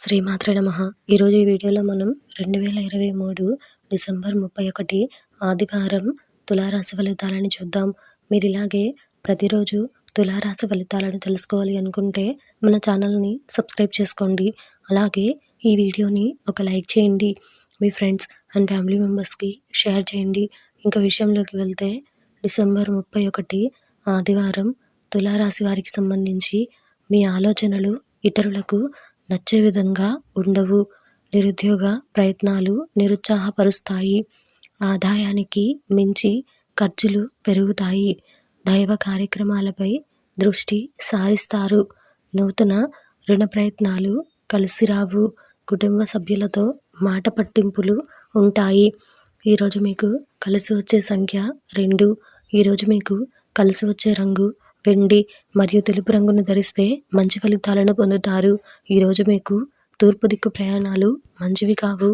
శ్రీమాత్ర నమ. ఈరోజు ఈ వీడియోలో మనం రెండు వేల ఇరవై మూడు డిసెంబర్ ముప్పై ఒకటి ఆదివారం తులారాశి ఫలితాలను చూద్దాం. మీరు ఇలాగే ప్రతిరోజు తులారాశి ఫలితాలను తెలుసుకోవాలి అనుకుంటే మన ఛానల్ని సబ్స్క్రైబ్ చేసుకోండి. అలాగే ఈ వీడియోని ఒక లైక్ చేయండి. మీ ఫ్రెండ్స్ అండ్ ఫ్యామిలీ మెంబర్స్కి షేర్ చేయండి. ఇంకా విషయంలోకి వెళ్తే డిసెంబర్ ముప్పై ఒకటి ఆదివారం తులారాశి వారికి సంబంధించి మీ ఆలోచనలు ఇతరులకు నచ్చే విధంగా ఉండవు. నిరుద్యోగ ప్రయత్నాలు నిరుత్సాహపరుస్తాయి. ఆదాయానికి మించి ఖర్చులు పెరుగుతాయి. దైవ కార్యక్రమాలపై దృష్టి సారిస్తారు. నూతన రుణ ప్రయత్నాలు కలిసిరావు. కుటుంబ సభ్యులతో మాట పట్టింపులు ఉంటాయి. ఈరోజు మీకు కలిసి వచ్చే సంఖ్య రెండు. ఈరోజు మీకు కలిసి వచ్చే రంగు వెండి మరియు తెలుపు రంగును ధరిస్తే మంచి ఫలితాలను పొందుతారు. ఈరోజు మీకు తూర్పు దిక్కు ప్రయాణాలు మంచివి కావు.